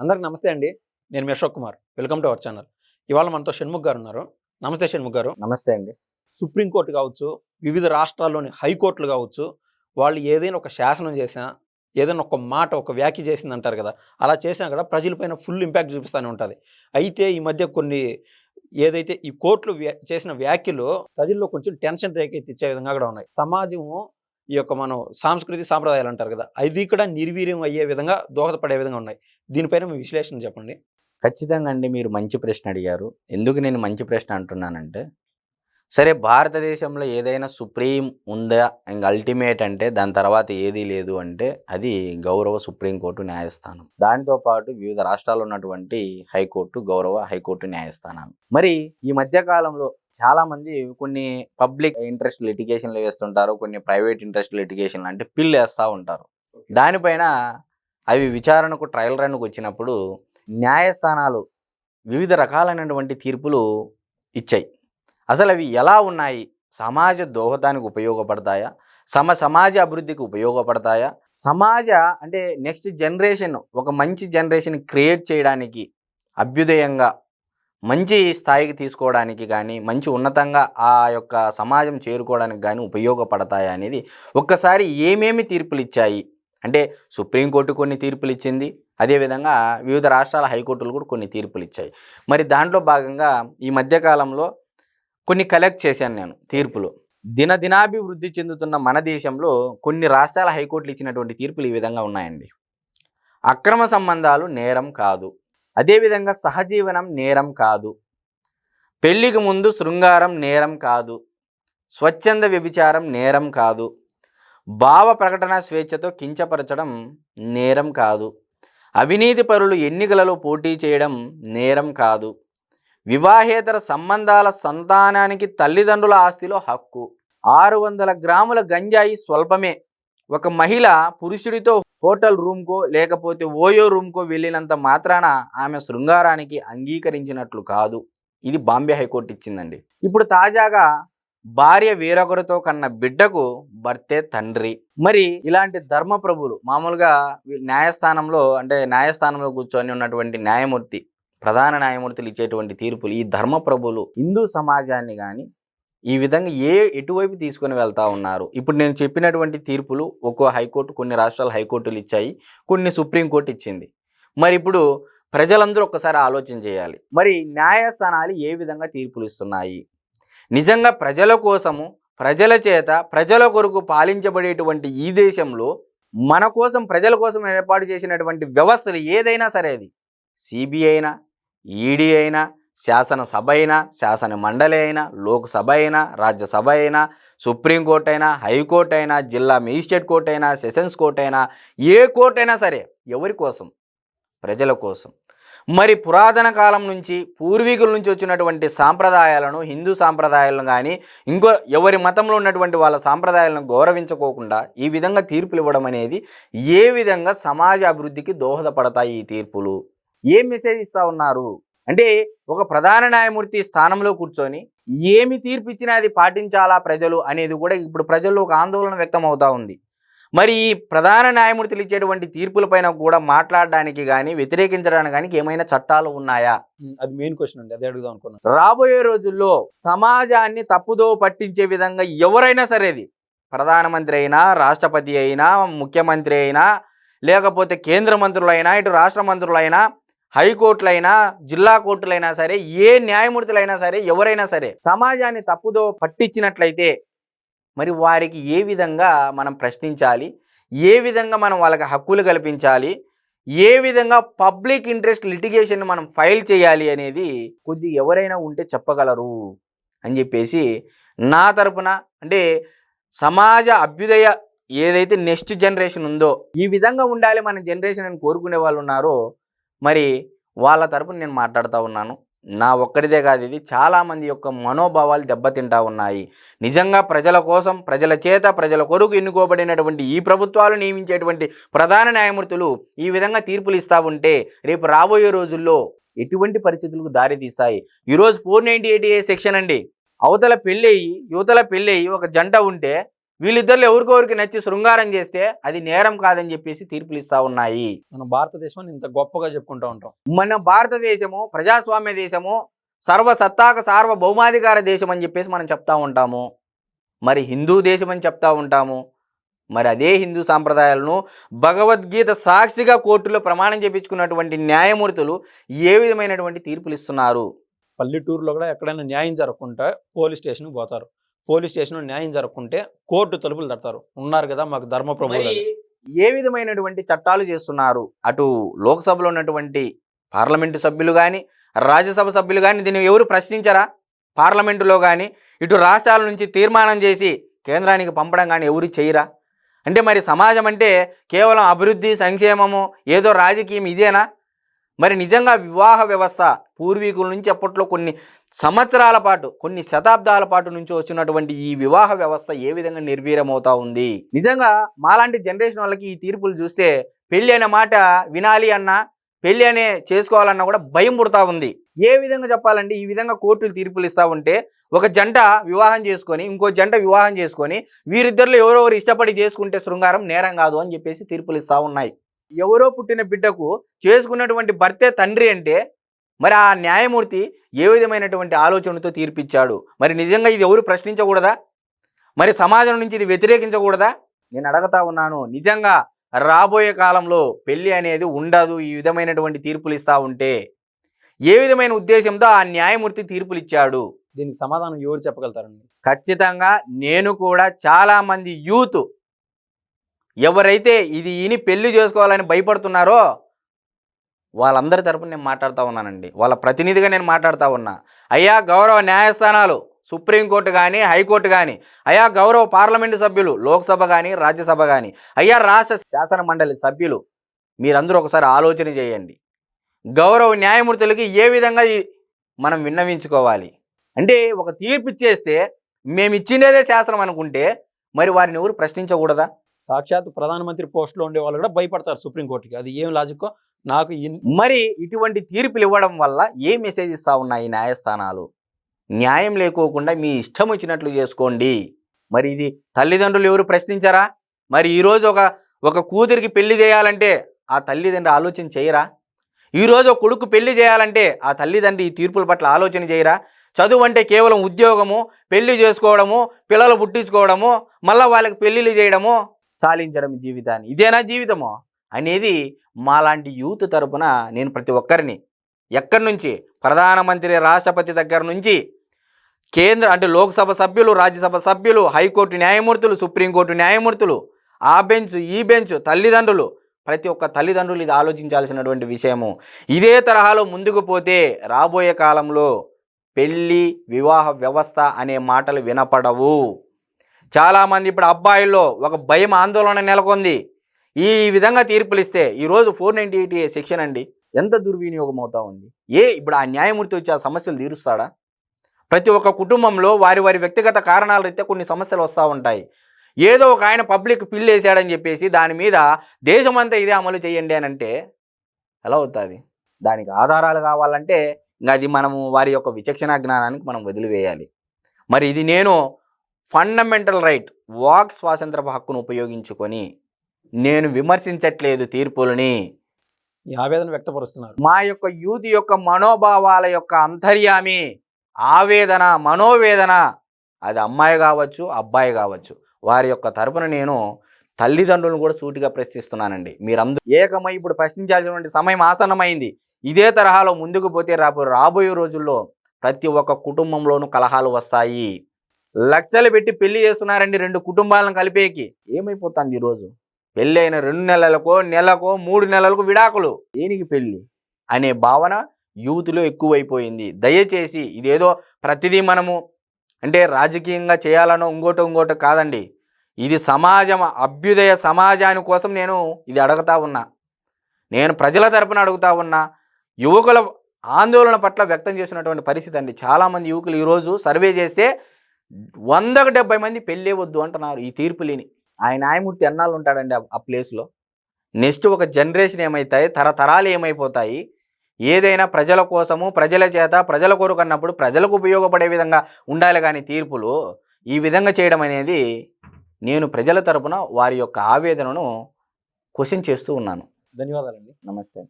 అందరికి నమస్తే అండి. నేను మీ Ashok Kumar. Welcome to our channel. ఇవాళ మనతో షణ్ముఖ్ గారు ఉన్నారు. నమస్తే షణ్ముఖ్ గారు. నమస్తే అండి. సుప్రీంకోర్టు కావచ్చు వివిధ రాష్ట్రాల్లోని హైకోర్టులు కావచ్చు వాళ్ళు ఏదైనా ఒక శాసనం చేసినా ఏదైనా ఒక మాట ఒక వ్యాఖ్య చేసింది అంటారు కదా అలా చేసినా కూడా ప్రజలపైన ఫుల్ ఇంపాక్ట్ చూపిస్తూనే ఉంటుంది. అయితే ఈ మధ్య కొన్ని ఏదైతే ఈ కోర్టులు వ్యా- చేసిన వ్యాఖ్యలు ప్రజల్లో కొంచెం టెన్షన్ రేకెత్తిచ్చే విధంగా కూడా ఉన్నాయి. సమాజము ఈ యొక్క మనం సాంస్కృతిక సాంప్రదాయాలు అంటారు కదా అది కూడా నిర్వీర్యం అయ్యే విధంగా దోహదపడే విధంగా ఉన్నాయి. దీనిపైన మీ విశ్లేషణ చెప్పండి. ఖచ్చితంగా అండి మీరు మంచి ప్రశ్న అడిగారు. ఎందుకు నేను మంచి ప్రశ్న అంటున్నానంటే సరే భారతదేశంలో ఏదైనా సుప్రీం ఉందా? ఇంక అల్టిమేట్ అంటే దాని తర్వాత ఏదీ లేదు అంటే అది గౌరవ సుప్రీంకోర్టు న్యాయస్థానం. దానితో పాటు వివిధ రాష్ట్రాల్లో ఉన్నటువంటి హైకోర్టు గౌరవ హైకోర్టు న్యాయస్థానాలు. మరి ఈ మధ్యకాలంలో చాలా మంది కొన్ని పబ్లిక్ ఇంట్రెస్ట్ లిటిగేషన్లు వేస్తుంటారు కొన్ని ప్రైవేట్ ఇంట్రెస్ట్ లిటిగేషన్లు అంటే పిల్లు వేస్తూ ఉంటారు. దానిపైన అవి విచారణకు ట్రయల్ రన్కు వచ్చినప్పుడు న్యాయస్థానాలు వివిధ రకాలైనటువంటి తీర్పులు ఇచ్చాయి. అసలు అవి ఎలా ఉన్నాయి? సమాజ దోహదానికి ఉపయోగపడతాయా? సమ సమాజ అభివృద్ధికి ఉపయోగపడతాయా? సమాజ అంటే నెక్స్ట్ జనరేషన్ ఒక మంచి జనరేషన్ క్రియేట్ చేయడానికి అభ్యుదయంగా మంచి స్థాయికి తీసుకోవడానికి కానీ మంచి ఉన్నతంగా ఆ యొక్క సమాజం చేరుకోవడానికి కానీ ఉపయోగపడతాయా అనేది ఒక్కసారి ఏమేమి తీర్పులు ఇచ్చాయి అంటే సుప్రీంకోర్టు కొన్ని తీర్పులు ఇచ్చింది అదేవిధంగా వివిధ రాష్ట్రాల హైకోర్టులు కూడా కొన్ని తీర్పులు ఇచ్చాయి మరి దాంట్లో భాగంగా ఈ మధ్యకాలంలో కొన్ని కలెక్ట్ చేశాను నేను తీర్పులు. దినదినాభివృద్ధి చెందుతున్న మన దేశంలో కొన్ని రాష్ట్రాల హైకోర్టులు ఇచ్చినటువంటి తీర్పులు ఈ విధంగా ఉన్నాయండి. అక్రమ సంబంధాలు నేరం కాదు. అదేవిధంగా సహజీవనం నేరం కాదు. పెళ్ళికి ముందు శృంగారం నేరం కాదు. స్వచ్ఛంద వ్యభిచారం నేరం కాదు. భావ ప్రకటన స్వేచ్ఛతో కించపరచడం నేరం కాదు. అవినీతి పరులు ఎన్నికలలో పోటీ చేయడం నేరం కాదు. వివాహేతర సంబంధాల సంతానానికి తల్లిదండ్రుల ఆస్తిలో హక్కు. ఆరు వందల గ్రాముల గంజాయి స్వల్పమే. ఒక మహిళ పురుషుడితో హోటల్ రూమ్కో లేకపోతే ఓయో రూమ్కో వెళ్ళినంత మాత్రాన ఆమె శృంగారానికి అంగీకరించినట్లు కాదు. ఇది బాంబే హైకోర్టు ఇచ్చిందండి. ఇప్పుడు తాజాగా భార్య వేరొకరితో కన్న బిడ్డకు భర్తే తండ్రి. మరి ఇలాంటి ధర్మప్రభులు మామూలుగా న్యాయస్థానంలో అంటే న్యాయస్థానంలో కూర్చొని ఉన్నటువంటి న్యాయమూర్తి ప్రధాన న్యాయమూర్తులు ఇచ్చేటువంటి తీర్పులు ఈ ధర్మప్రభులు హిందూ సమాజాన్ని కానీ ఈ విధంగా ఏ ఎటువైపు తీసుకొని వెళ్తా ఉన్నారు? ఇప్పుడు నేను చెప్పినటువంటి తీర్పులు ఒక్కో హైకోర్టు కొన్ని రాష్ట్రాల హైకోర్టులు ఇచ్చాయి కొన్ని సుప్రీంకోర్టు ఇచ్చింది. మరి ఇప్పుడు ప్రజలందరూ ఒక్కసారి ఆలోచన చేయాలి. మరి న్యాయస్థానాలు ఏ విధంగా తీర్పులు ఇస్తున్నాయి? నిజంగా ప్రజల కోసము ప్రజల చేత ప్రజల కొరకు పాలించబడేటువంటి ఈ దేశంలో మన కోసం ప్రజల కోసం ఏర్పాటు చేసినటువంటి వ్యవస్థలు ఏదైనా సరే అది. సిబిఐ అయినా ఈడీ అయినా శాసనసభ అయినా శాసన మండలి అయినా లోక్సభ అయినా రాజ్యసభ అయినా సుప్రీంకోర్టు అయినా హైకోర్టు అయినా జిల్లా మేజిస్ట్రేట్ కోర్టు అయినా సెషన్స్ కోర్టు అయినా ఏ కోర్టు అయినా సరే ఎవరి కోసం? ప్రజల కోసం. మరి పురాతన కాలం నుంచి పూర్వీకుల నుంచి వచ్చినటువంటి సాంప్రదాయాలను హిందూ సాంప్రదాయాలను కానీ ఇంకో ఎవరి మతంలో ఉన్నటువంటి వాళ్ళ సాంప్రదాయాలను గౌరవించుకోకుండా ఈ విధంగా తీర్పులు ఇవ్వడం అనేది ఏ విధంగా సమాజ అభివృద్ధికి దోహదపడతాయి ఈ తీర్పులు? ఏం మెసేజ్ ఇస్తా ఉన్నారు? అంటే ఒక ప్రధాన న్యాయమూర్తి స్థానంలో కూర్చొని ఏమి తీర్పు ఇచ్చినా అది పాటించాలా ప్రజలు అనేది కూడా ఇప్పుడు ప్రజల్లో ఒక ఆందోళన వ్యక్తం అవుతా ఉంది. మరి ఈ ప్రధాన న్యాయమూర్తులు ఇచ్చేటువంటి తీర్పులపైన కూడా మాట్లాడడానికి కానీ వ్యతిరేకించడానికి కానీ ఏమైనా చట్టాలు ఉన్నాయా? అది మెయిన్ క్వశ్చన్ అండి. అదే అడుగుదాం అనుకున్నాను. రాబోయే రోజుల్లో సమాజాన్ని తప్పుదో పట్టించే విధంగా ఎవరైనా సరేది ప్రధానమంత్రి అయినా రాష్ట్రపతి అయినా ముఖ్యమంత్రి అయినా లేకపోతే కేంద్ర మంత్రులైనా ఇటు రాష్ట్ర మంత్రులైనా హైకోర్టులైనా జిల్లా కోర్టులైనా సరే ఏ న్యాయమూర్తులైనా సరే ఎవరైనా సరే సమాజాన్ని తప్పుదో పట్టించినట్లయితే మరి వారికి ఏ విధంగా మనం ప్రశ్నించాలి? ఏ విధంగా మనం వాళ్ళకి హక్కులు కల్పించాలి? ఏ విధంగా పబ్లిక్ ఇంట్రెస్ట్ లిటిగేషన్ మనం ఫైల్ చేయాలి అనేది కొద్ది ఎవరైనా ఉంటే చెప్పగలరు అని చెప్పేసి నా తరపున అంటే సమాజ అభ్యుదయ ఏదైతే నెక్స్ట్ జనరేషన్ ఉందో ఈ విధంగా ఉండాలి మన జనరేషన్ అని కోరుకునే వాళ్ళు ఉన్నారో మరి వాళ్ళ తరపున నేను మాట్లాడుతూ ఉన్నాను. నా ఒక్కడిదే కాదు ఇది. చాలామంది యొక్క మనోభావాలు దెబ్బతింటా ఉన్నాయి. నిజంగా ప్రజల కోసం ప్రజల చేత ప్రజల కొరకు ఎన్నుకోబడినటువంటి ఈ ప్రభుత్వాలు నియమించేటువంటి ప్రధాన న్యాయమూర్తులు ఈ విధంగా తీర్పులు ఇస్తా ఉంటే రేపు రాబోయే రోజుల్లో ఎటువంటి పరిస్థితులకు దారి తీస్తాయి? ఈరోజు four ninety eight A section అండి. అవతల పెళ్ళయి యువతల పెళ్ళయి ఒక జంట ఉంటే వీళ్ళిద్దరు ఎవరికొవరికి నచ్చి శృంగారం చేస్తే అది నేరం కాదని చెప్పేసి తీర్పులు ఇస్తా ఉన్నాయి. మన భారతదేశం ఇంత గొప్పగా చెప్పుకుంటూ ఉంటాం. మన భారతదేశము ప్రజాస్వామ్య దేశము సర్వసత్తాక సార్వభౌమాధికార దేశం అని చెప్పేసి మనం చెప్తా ఉంటాము. మరి హిందూ దేశం అని చెప్తా ఉంటాము. మరి అదే హిందూ సాంప్రదాయాలను భగవద్గీత సాక్షిగా కోర్టులో ప్రమాణం చేపించుకున్నటువంటి న్యాయమూర్తులు ఏ విధమైనటువంటి తీర్పులు ఇస్తున్నారు? పల్లెటూరులో కూడా ఎక్కడైనా న్యాయం జరగకుంటే పోలీస్ స్టేషన్కి పోతారు. పోలీస్ స్టేషన్ న్యాయం జరగకుంటే కోర్టు తలుపులు తడతారు. ఉన్నారు కదా మాకు మరి ఏ విధమైనటువంటి చట్టాలు చేస్తున్నారు? అటు లోక్సభలో ఉన్నటువంటి పార్లమెంటు సభ్యులు కానీ రాజ్యసభ సభ్యులు కానీ దీన్ని ఎవరు ప్రశ్నించరా? పార్లమెంటులో కానీ ఇటు రాష్ట్రాల నుంచి తీర్మానం చేసి కేంద్రానికి పంపడం కానీ ఎవరు చేయరా? అంటే మరి సమాజం అంటే కేవలం అభివృద్ధి సంక్షేమము ఏదో రాజకీయం ఇదేనా? మరి నిజంగా వివాహ వ్యవస్థ పూర్వీకుల నుంచి అప్పట్లో కొన్ని సంవత్సరాల పాటు కొన్ని శతాబ్దాల పాటు నుంచి వచ్చినటువంటి ఈ వివాహ వ్యవస్థ ఏ విధంగా నిర్వీర్యమవుతా ఉంది? నిజంగా మాలాంటి జనరేషన్ వాళ్ళకి ఈ తీర్పులు చూస్తే పెళ్ళి అనే మాట వినాలి అన్నా పెళ్ళి అనే చేసుకోవాలన్నా కూడా భయం పుడతా ఉంది. ఏ విధంగా చెప్పాలంటే ఈ విధంగా కోర్టులు తీర్పులు ఇస్తా ఉంటే ఒక జంట వివాహం చేసుకొని ఇంకో జంట వివాహం చేసుకొని వీరిద్దరిలో ఎవరెవరు ఇష్టపడి చేసుకుంటే శృంగారం నేరం కాదు అని చెప్పేసి తీర్పులు ఇస్తా ఉన్నాయి. ఎవరో పుట్టిన బిడ్డకు చేసుకున్నటువంటి భర్తే తండ్రి అంటే మరి ఆ న్యాయమూర్తి ఏ విధమైనటువంటి ఆలోచనతో తీర్పిచ్చాడు? మరి నిజంగా ఇది ఎవరు ప్రశ్నించకూడదా? మరి సమాజం నుంచి ఇది వ్యతిరేకించకూడదా? నేను అడగతా ఉన్నాను. నిజంగా రాబోయే కాలంలో పెళ్ళి అనేది ఉండదు ఈ విధమైనటువంటి తీర్పులు ఇస్తా ఉంటే ఏ విధమైన ఉద్దేశంతో ఆ న్యాయమూర్తి తీర్పులు ఇచ్చాడు దీనికి సమాధానం ఎవరు చెప్పగలుగుతారండి? ఖచ్చితంగా నేను కూడా చాలా మంది యూత్ ఎవరైతే ఇది ఈని పెళ్ళి చేసుకోవాలని భయపడుతున్నారో వాళ్ళందరి తరపున నేను మాట్లాడుతూ ఉన్నానండి. వాళ్ళ ప్రతినిధిగా నేను మాట్లాడుతూ ఉన్నా. అయ్యా గౌరవ న్యాయస్థానాలు సుప్రీంకోర్టు కానీ హైకోర్టు కానీ అయ్యా గౌరవ పార్లమెంటు సభ్యులు లోక్సభ కానీ రాజ్యసభ కానీ అయ్యా రాష్ట్ర శాసన మండలి సభ్యులు మీరందరూ ఒకసారి ఆలోచన చేయండి. గౌరవ న్యాయమూర్తులకి ఏ విధంగా మనం విన్నవించుకోవాలి? అంటే ఒక తీర్పు ఇచ్చేస్తే మేము ఇచ్చిండేదే శాసనం అనుకుంటే మరి వారిని ఎవరు ప్రశ్నించకూడదా? సాక్షాత్ ప్రధానమంత్రి పోస్టులో ఉండే వాళ్ళు కూడా భయపడతారు సుప్రీంకోర్టుకి అది ఏం లాజిక్కో నాకు మరి ఇటువంటి తీర్పులు ఇవ్వడం వల్ల ఏ మెసేజ్ ఇస్తా ఉన్నాయి ఈ న్యాయస్థానాలు? న్యాయం లేకోకుండా మీ ఇష్టం వచ్చినట్లు చేసుకోండి. మరి ఇది తల్లిదండ్రులు ఎవరు ప్రశ్నించారా? మరి ఈరోజు ఒక ఒక కూతురికి పెళ్ళి చేయాలంటే ఆ తల్లిదండ్రి ఆలోచన చేయరా? ఈరోజు ఒక కొడుకు పెళ్ళి చేయాలంటే ఆ తల్లిదండ్రి ఈ తీర్పుల పట్ల ఆలోచన చేయరా? చదువు అంటే కేవలం ఉద్యోగము పెళ్ళి చేసుకోవడము పిల్లలు పుట్టించుకోవడము మళ్ళీ వాళ్ళకి పెళ్ళిళ్ళు చేయడము చాలించడం జీవితాన్ని. ఇదేనా జీవితము? అనేది మాలాంటి యూత్ తరపున నేను ప్రతి ఒక్కరిని ఎక్కడి నుంచి? ప్రధానమంత్రి రాష్ట్రపతి దగ్గర నుంచి కేంద్ర అంటే లోక్సభ సభ్యులు రాజ్యసభ సభ్యులు హైకోర్టు న్యాయమూర్తులు సుప్రీంకోర్టు న్యాయమూర్తులు ఆ బెంచ్ ఈ బెంచ్ తల్లిదండ్రులు. ప్రతి ఒక్క తల్లిదండ్రులు ఇది ఆలోచించాల్సినటువంటి విషయము. ఇదే తరహాలో ముందుకు పోతే రాబోయే కాలంలో పెళ్ళి వివాహ వ్యవస్థ అనే మాటలు వినపడవు. చాలామంది ఇప్పుడు అబ్బాయిల్లో ఒక భయం ఆందోళన నెలకొంది. ఈ విధంగా తీర్పులు ఇస్తే ఈరోజు ఫోర్ నైంటీ ఎయిట్ సెక్షన్ అండి ఎంత దుర్వినియోగం అవుతా ఉంది? ఏ ఇప్పుడు ఆ న్యాయమూర్తి వచ్చి ఆ సమస్యలు తీరుస్తాడా? ప్రతి ఒక్క కుటుంబంలో వారి వారి వ్యక్తిగత కారణాల రీత్యా కొన్ని సమస్యలు వస్తూ ఉంటాయి. ఏదో ఒక ఆయన పబ్లిక్ పిల్లు వేసాడని చెప్పేసి దాని మీద దేశమంతా ఇదే అమలు చేయండి అని అంటే ఎలా అవుతుంది? దానికి ఆధారాలు కావాలంటే ఇంకా అది మనము వారి యొక్క విచక్షణ జ్ఞానానికి మనం వదిలివేయాలి. మరి ఇది నేను ఫండమెంటల్ రైట్ వాక్ స్వాతంత్ర హక్కును ఉపయోగించుకొని నేను విమర్శించట్లేదు తీర్పులని. ఈ ఆవేదన వ్యక్తపరుస్తున్నారు. మా యొక్క యూత్ యొక్క మనోభావాల యొక్క అంతర్యామి ఆవేదన మనోవేదన అది అమ్మాయి కావచ్చు అబ్బాయి కావచ్చు వారి యొక్క తరపున నేను తల్లిదండ్రులను కూడా సూటిగా ప్రశ్నిస్తున్నానండి. మీరందరూ ఏకమై ఇప్పుడు ప్రశ్నించాల్సినటువంటి సమయం ఆసన్నమైంది. ఇదే తరహాలో ముందుకు పోతే రాబో రాబోయే రోజుల్లో ప్రతి ఒక్క కుటుంబంలోనూ కలహాలు వస్తాయి. లక్షలు పెట్టి పెళ్ళి చేస్తున్నారండి రెండు కుటుంబాలను కలిపేకి. ఏమైపోతుంది ఈరోజు పెళ్ళైన రెండు నెలలకో నెలకో మూడు నెలలకు విడాకులు. దేనికి పెళ్ళి? అనే భావన యూత్లో ఎక్కువైపోయింది. దయచేసి ఇదేదో ప్రతిదీ మనము అంటే రాజకీయంగా చేయాలనో ఇంకోటో ఇంకోటో కాదండి. ఇది సమాజం అభ్యుదయ సమాజాని కోసం నేను ఇది అడుగుతా ఉన్నా. నేను ప్రజల తరపున అడుగుతా ఉన్నా. యువకుల ఆందోళన పట్ల వ్యక్తం చేసినటువంటి పరిస్థితి అండి. చాలామంది యువకులు ఈరోజు సర్వే చేస్తే వందకు డెబ్బై మంది పెళ్ళే వద్దు అంటున్నారు. ఈ తీర్పు లేని ఆయన న్యాయమూర్తి ఎన్నాళ్ళు ఉంటాడండి ఆ- ఆ ప్లేస్లో? నెక్స్ట్ ఒక జనరేషన్ ఏమవుతాయి తరతరాలు ఏమైపోతాయి? ఏదైనా ప్రజల కోసము ప్రజల చేత ప్రజల కొరకు అన్నప్పుడు ప్రజలకు ఉపయోగపడే విధంగా ఉండాలి కానీ తీర్పులు ఈ విధంగా చేయడం అనేది నేను ప్రజల తరపున వారి యొక్క ఆవేదనను క్వశ్చన్ చేస్తూ ఉన్నాను. ధన్యవాదాలండి. నమస్తే